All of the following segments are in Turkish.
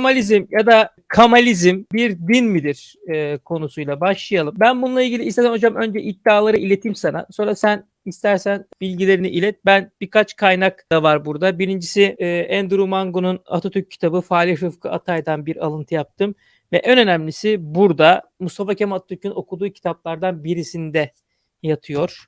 Kemalizm ya da Kamalizm bir din midir e, konusuyla başlayalım. Ben bununla ilgili istersen hocam önce iddiaları ileteyim sana. Sonra sen istersen bilgilerini ilet. Ben birkaç kaynak da var burada. Birincisi e, Andrew Mango'nun Atatürk kitabı Falih Rıfkı Atay'dan bir alıntı yaptım. Ve en önemlisi burada Mustafa Kemal Atatürk'ün okuduğu kitaplardan birisinde yatıyor.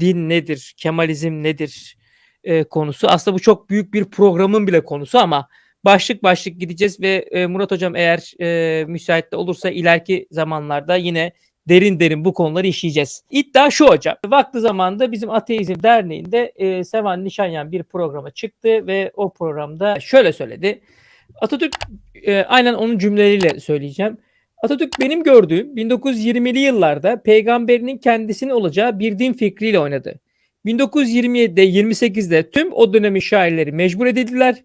Din nedir? Kemalizm nedir? E, konusu. Aslında bu çok büyük bir programın bile konusu ama başlık başlık gideceğiz ve e, Murat Hocam eğer e, müsait de olursa ileriki zamanlarda yine derin derin bu konuları işleyeceğiz. İddia şu hocam. Vakti zamanında bizim Ateizm Derneği'nde e, Sevan Nişanyan bir programa çıktı ve o programda şöyle söyledi. Atatürk e, aynen onun cümleleriyle söyleyeceğim. Atatürk benim gördüğüm 1920'li yıllarda peygamberinin kendisinin olacağı bir din fikriyle oynadı. 1927'de 28'de tüm o dönemin şairleri mecbur edildiler.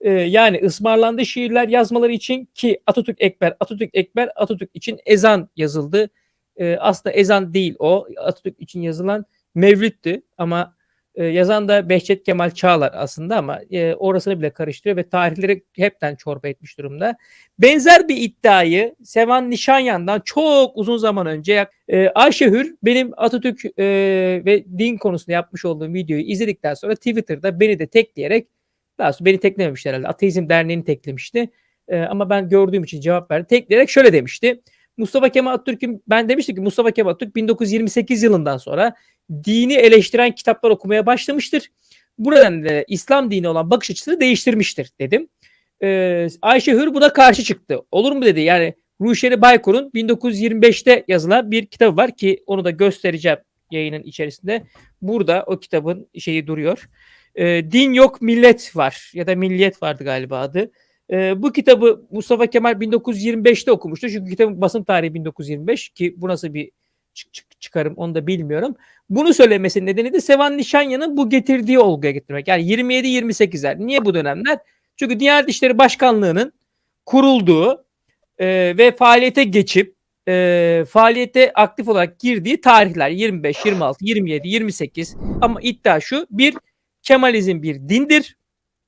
Ee, yani ısmarlandı şiirler yazmaları için ki Atatürk Ekber, Atatürk Ekber, Atatürk için ezan yazıldı. Ee, aslında ezan değil o. Atatürk için yazılan mevlüttü ama e, yazan da Behçet Kemal Çağlar aslında ama e, orasını bile karıştırıyor ve tarihleri hepten çorba etmiş durumda. Benzer bir iddiayı Sevan Nişanyan'dan çok uzun zaman önce e, Ayşe Hür benim Atatürk e, ve din konusunda yapmış olduğum videoyu izledikten sonra Twitter'da beni de tekleyerek daha sonra beni teklememişti herhalde. Ateizm Derneği'ni teklemişti. E, ama ben gördüğüm için cevap verdi. Tekleyerek şöyle demişti. Mustafa Kemal Atatürk'ün ben demiştim ki Mustafa Kemal Atatürk 1928 yılından sonra dini eleştiren kitaplar okumaya başlamıştır. Bu nedenle İslam dini olan bakış açısını değiştirmiştir dedim. Ee, Ayşe Hür buna karşı çıktı. Olur mu dedi. Yani Ruşeni Baykur'un 1925'te yazılan bir kitabı var ki onu da göstereceğim yayının içerisinde. Burada o kitabın şeyi duruyor. Ee, Din yok millet var ya da milliyet vardı galiba adı. Ee, bu kitabı Mustafa Kemal 1925'te okumuştu. Çünkü kitabın basım tarihi 1925 ki bu nasıl bir çık çık çıkarım onu da bilmiyorum. Bunu söylemesinin nedeni de Sevan Nişanyan'ın bu getirdiği olguya getirmek. Yani 27-28'ler. Niye bu dönemler? Çünkü Diyanet İşleri Başkanlığı'nın kurulduğu e, ve faaliyete geçip e, faaliyete aktif olarak girdiği tarihler 25, 26, 27, 28 ama iddia şu bir Kemalizm bir dindir.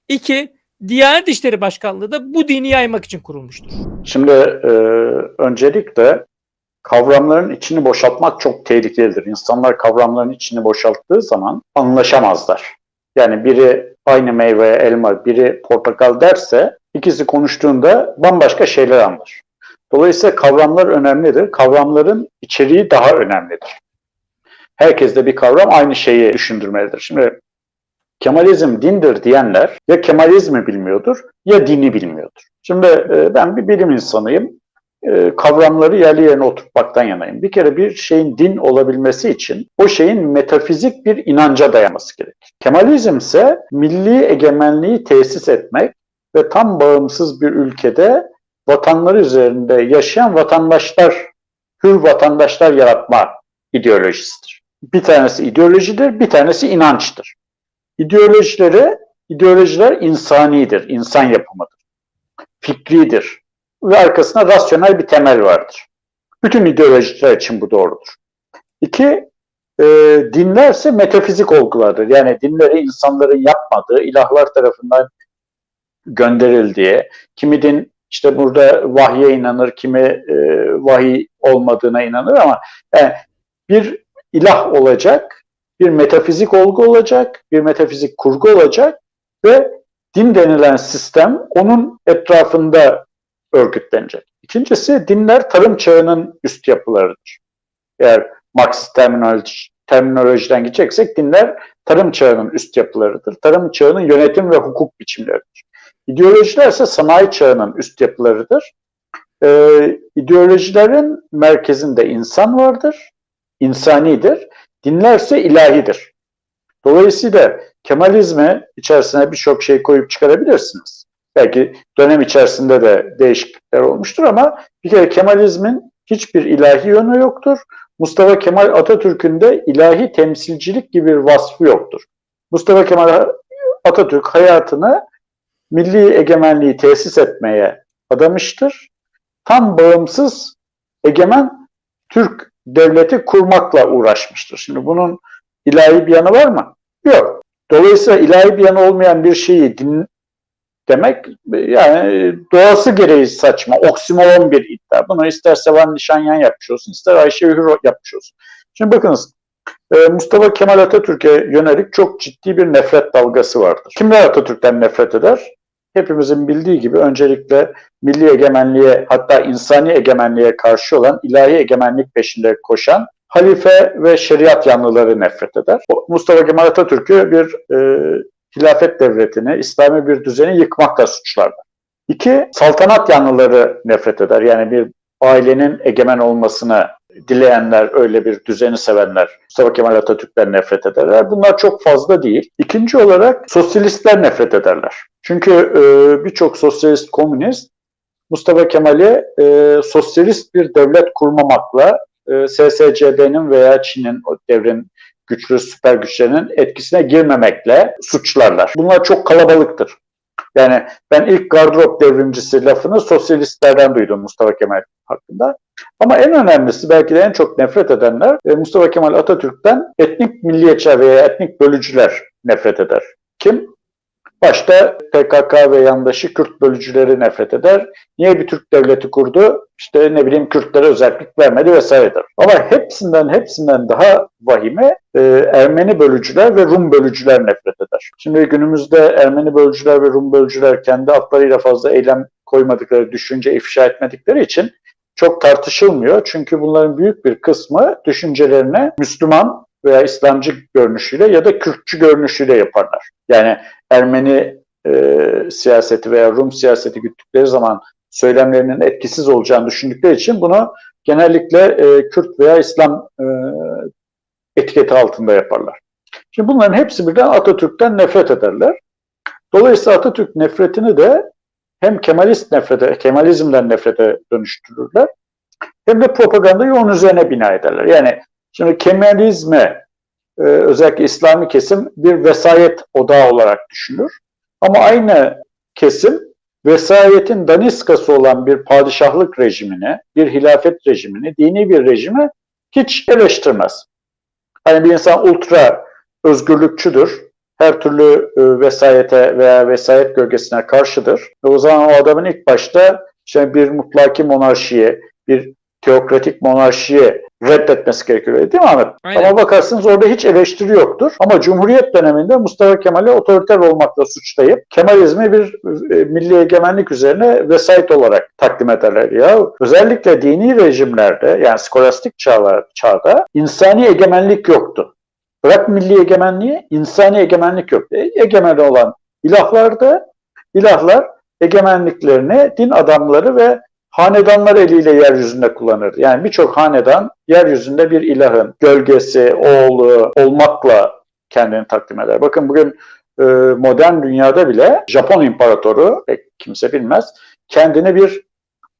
İki Diyanet İşleri Başkanlığı da bu dini yaymak için kurulmuştur. Şimdi e, öncelikle kavramların içini boşaltmak çok tehlikelidir. İnsanlar kavramların içini boşalttığı zaman anlaşamazlar. Yani biri aynı meyve elma, biri portakal derse ikisi konuştuğunda bambaşka şeyler anlar. Dolayısıyla kavramlar önemlidir. Kavramların içeriği daha önemlidir. Herkes de bir kavram aynı şeyi düşündürmelidir. Şimdi Kemalizm dindir diyenler ya Kemalizmi bilmiyordur ya dini bilmiyordur. Şimdi e, ben bir bilim insanıyım. E, kavramları yerli yerine oturtmaktan yanayım. Bir kere bir şeyin din olabilmesi için o şeyin metafizik bir inanca dayanması gerekir. Kemalizm ise milli egemenliği tesis etmek ve tam bağımsız bir ülkede vatanları üzerinde yaşayan vatandaşlar, hür vatandaşlar yaratma ideolojisidir. Bir tanesi ideolojidir, bir tanesi inançtır. İdeolojileri, ideolojiler insanidir, insan yapımıdır. Fikridir ve arkasında rasyonel bir temel vardır. Bütün ideolojiler için bu doğrudur. İki, e, dinlerse metafizik olgulardır. Yani dinleri insanların yapmadığı, ilahlar tarafından gönderildiği, kimi din işte burada vahye inanır, kimi e, vahiy olmadığına inanır ama yani bir ilah olacak, bir metafizik olgu olacak, bir metafizik kurgu olacak ve din denilen sistem onun etrafında örgütlenecek. İkincisi dinler tarım çağının üst yapılarıdır. Eğer Marksist terminoloji, terminolojiden gideceksek dinler tarım çağının üst yapılarıdır. Tarım çağının yönetim ve hukuk biçimleridir. İdeolojiler ise sanayi çağının üst yapılarıdır. Ee, ideolojilerin merkezinde insan vardır, insanidir. Dinler ise ilahidir. Dolayısıyla Kemalizmi içerisine birçok şey koyup çıkarabilirsiniz. Belki dönem içerisinde de değişiklikler olmuştur ama bir kere Kemalizmin hiçbir ilahi yönü yoktur. Mustafa Kemal Atatürk'ün de ilahi temsilcilik gibi bir vasfı yoktur. Mustafa Kemal Atatürk hayatını milli egemenliği tesis etmeye adamıştır. Tam bağımsız egemen Türk devleti kurmakla uğraşmıştır. Şimdi bunun ilahi bir yanı var mı? Yok. Dolayısıyla ilahi bir yanı olmayan bir şeyi din, demek yani doğası gereği saçma, oksimoron bir iddia. Bunu ister Sevan Nişanyan yapmış olsun, ister Ayşe Hür yapmış olsun. Şimdi bakınız e, Mustafa Kemal Atatürk'e yönelik çok ciddi bir nefret dalgası vardır. Kimler Atatürk'ten nefret eder? Hepimizin bildiği gibi öncelikle milli egemenliğe hatta insani egemenliğe karşı olan ilahi egemenlik peşinde koşan halife ve şeriat yanlıları nefret eder. Mustafa Kemal Atatürk'ü bir e, hilafet devletini, İslami bir düzeni yıkmakla suçlarlar. İki, saltanat yanlıları nefret eder. Yani bir ailenin egemen olmasını dileyenler, öyle bir düzeni sevenler Mustafa Kemal Atatürk'ten nefret ederler. Bunlar çok fazla değil. İkinci olarak sosyalistler nefret ederler. Çünkü e, birçok sosyalist, komünist Mustafa Kemal'i e, sosyalist bir devlet kurmamakla e, SSCB'nin veya Çin'in o devrin güçlü süper güçlerinin etkisine girmemekle suçlarlar. Bunlar çok kalabalıktır. Yani ben ilk gardırop devrimcisi lafını sosyalistlerden duydum Mustafa Kemal hakkında. Ama en önemlisi belki de en çok nefret edenler e, Mustafa Kemal Atatürk'ten etnik milliyetçiler veya etnik bölücüler nefret eder. Kim? Başta PKK ve yandaşı Kürt bölücüleri nefret eder. Niye bir Türk devleti kurdu? İşte ne bileyim Kürtlere özellik vermedi vesairedir. Ama hepsinden hepsinden daha vahime e, Ermeni bölücüler ve Rum bölücüler nefret eder. Şimdi günümüzde Ermeni bölücüler ve Rum bölücüler kendi adlarıyla fazla eylem koymadıkları, düşünce ifşa etmedikleri için çok tartışılmıyor. Çünkü bunların büyük bir kısmı düşüncelerine Müslüman veya İslamcı görünüşüyle ya da Kürtçü görünüşüyle yaparlar. Yani Ermeni e, siyaseti veya Rum siyaseti güttükleri zaman söylemlerinin etkisiz olacağını düşündükleri için bunu genellikle e, Kürt veya İslam e, etiketi altında yaparlar. Şimdi bunların hepsi birden Atatürk'ten nefret ederler. Dolayısıyla Atatürk nefretini de hem Kemalist nefrete, Kemalizmden nefrete dönüştürürler hem de propagandayı onun üzerine bina ederler. Yani şimdi Kemalizme e, özellikle İslami kesim bir vesayet odağı olarak düşünür. Ama aynı kesim vesayetin daniskası olan bir padişahlık rejimini, bir hilafet rejimini, dini bir rejimi hiç eleştirmez. Hani bir insan ultra özgürlükçüdür, her türlü e, vesayete veya vesayet gölgesine karşıdır. Ve o zaman o adamın ilk başta işte bir mutlaki monarşiye, bir teokratik monarşiyi reddetmesi gerekiyor değil mi Ahmet? Aynen. Ama bakarsınız orada hiç eleştiri yoktur. Ama Cumhuriyet döneminde Mustafa Kemal'i otoriter olmakla suçlayıp Kemalizmi bir e, milli egemenlik üzerine vesayet olarak takdim ederler ya. Özellikle dini rejimlerde yani skolastik çağlar, çağda insani egemenlik yoktu. Bırak milli egemenliği, insani egemenlik yoktu. E, egemen olan ilahlarda ilahlar egemenliklerini din adamları ve hanedanlar eliyle yeryüzünde kullanırdı. Yani birçok hanedan yeryüzünde bir ilahın gölgesi, oğlu olmakla kendini takdim eder. Bakın bugün e, modern dünyada bile Japon imparatoru, pek kimse bilmez, kendini bir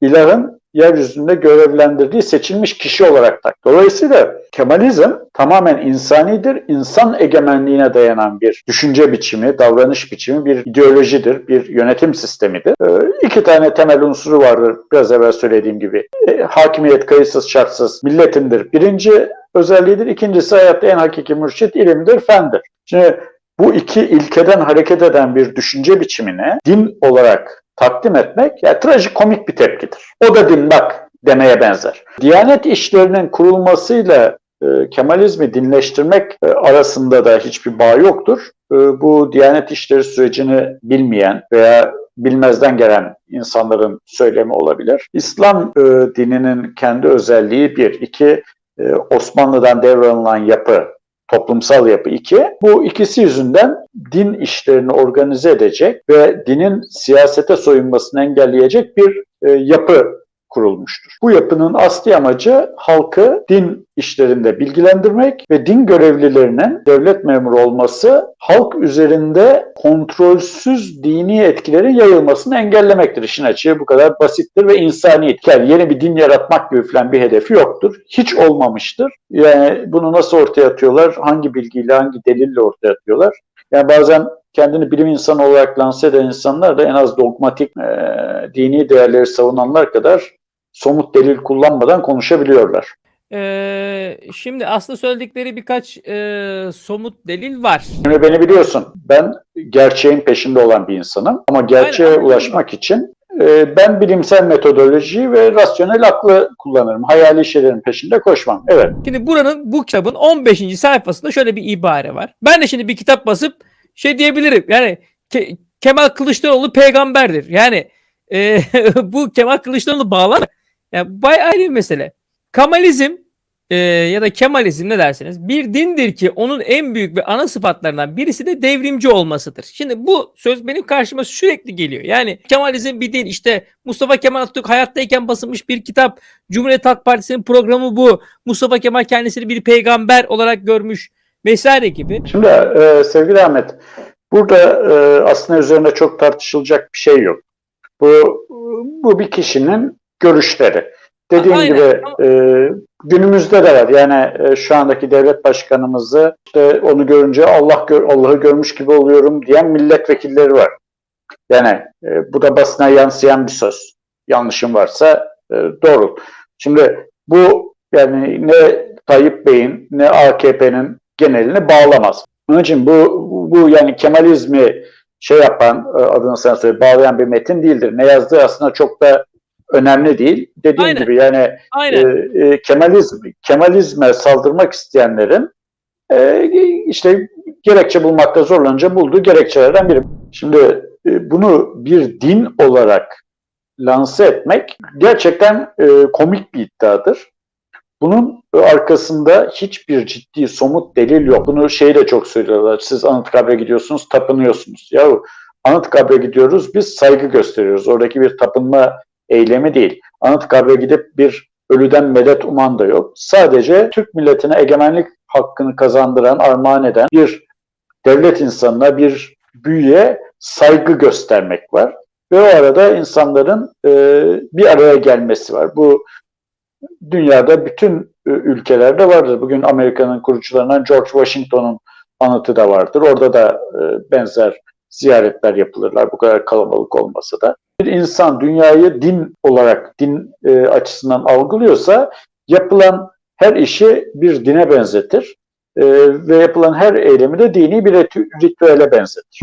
ilahın yeryüzünde görevlendirdiği seçilmiş kişi olarak tak. Dolayısıyla Kemalizm tamamen insanidir, insan egemenliğine dayanan bir düşünce biçimi, davranış biçimi, bir ideolojidir, bir yönetim sistemidir. Ee, iki tane temel unsuru vardır biraz evvel söylediğim gibi. E, hakimiyet kayıtsız şartsız milletindir. Birinci özelliğidir. İkincisi hayatta en hakiki mürşit ilimdir, fendir. Şimdi bu iki ilkeden hareket eden bir düşünce biçimine din olarak takdim etmek yani trajikomik bir tepkidir. O da din bak demeye benzer. Diyanet işlerinin kurulmasıyla e, Kemalizmi dinleştirmek e, arasında da hiçbir bağ yoktur. E, bu Diyanet işleri sürecini bilmeyen veya bilmezden gelen insanların söylemi olabilir. İslam e, dininin kendi özelliği bir, iki e, Osmanlı'dan devralınan yapı toplumsal yapı iki. Bu ikisi yüzünden din işlerini organize edecek ve dinin siyasete soyunmasını engelleyecek bir e, yapı kurulmuştur. Bu yapının asli amacı halkı din işlerinde bilgilendirmek ve din görevlilerinin devlet memuru olması halk üzerinde kontrolsüz dini etkilerin yayılmasını engellemektir. İşin açığı bu kadar basittir ve insani. Yani yeni bir din yaratmak gibi falan bir hedefi yoktur. Hiç olmamıştır. Yani bunu nasıl ortaya atıyorlar? Hangi bilgiyle, hangi delille ortaya atıyorlar? Yani bazen kendini bilim insanı olarak lanse eden insanlar da en az dogmatik e, dini değerleri savunanlar kadar somut delil kullanmadan konuşabiliyorlar. Ee, şimdi aslında söyledikleri birkaç e, somut delil var. Şimdi beni biliyorsun. Ben gerçeğin peşinde olan bir insanım. Ama gerçeğe Aynen, ulaşmak için e, ben bilimsel metodoloji ve rasyonel aklı kullanırım. Hayali şeylerin peşinde koşmam. Evet. Şimdi buranın bu kitabın 15. sayfasında şöyle bir ibare var. Ben de şimdi bir kitap basıp şey diyebilirim. Yani Ke- Kemal Kılıçdaroğlu peygamberdir. Yani e, bu Kemal Kılıçdaroğlu bağlar. Yani bay ayrı bir mesele. Kamalizm e, ya da Kemalizm ne dersiniz? Bir dindir ki onun en büyük ve ana sıfatlarından birisi de devrimci olmasıdır. Şimdi bu söz benim karşıma sürekli geliyor. Yani Kemalizm bir din. İşte Mustafa Kemal Atatürk hayattayken basılmış bir kitap. Cumhuriyet Halk Partisi'nin programı bu. Mustafa Kemal kendisini bir peygamber olarak görmüş vesaire gibi. Şimdi e, sevgili Ahmet, burada e, aslında üzerinde çok tartışılacak bir şey yok. Bu bu bir kişinin görüşleri. Dediğim Aynen. gibi e, günümüzde de var. Yani e, şu andaki devlet başkanımızı işte onu görünce Allah gör, Allah'ı görmüş gibi oluyorum diyen milletvekilleri var. Yani e, bu da basına yansıyan bir söz. Yanlışım varsa e, doğru. Şimdi bu yani ne Tayyip Bey'in ne AKP'nin genelini bağlamaz. Onun için bu, bu yani Kemalizmi şey yapan e, adını sen söyle bağlayan bir metin değildir. Ne yazdığı aslında çok da önemli değil. Dediğim Aynen. gibi yani Aynen. e, e, Kemalizm Kemalizme saldırmak isteyenlerin e, işte gerekçe bulmakta zorlanınca bulduğu gerekçelerden biri. Şimdi e, bunu bir din olarak lanse etmek gerçekten e, komik bir iddiadır. Bunun arkasında hiçbir ciddi somut delil yok. Bunu şey de çok söylüyorlar. Siz Anıtkabir'e gidiyorsunuz, tapınıyorsunuz. Yahu Anıtkabir'e gidiyoruz, biz saygı gösteriyoruz. Oradaki bir tapınma eylemi değil. Anıtkabir'e gidip bir ölüden medet uman da yok. Sadece Türk milletine egemenlik hakkını kazandıran, armağan eden bir devlet insanına, bir büyüye saygı göstermek var. Ve o arada insanların e, bir araya gelmesi var. Bu dünyada bütün e, ülkelerde vardır. Bugün Amerika'nın kurucularından George Washington'un anıtı da vardır. Orada da e, benzer ziyaretler yapılırlar bu kadar kalabalık olmasa da. Bir insan dünyayı din olarak, din e, açısından algılıyorsa yapılan her işi bir dine benzetir. E, ve yapılan her eylemi de dini bir ritü- ritüele benzetir.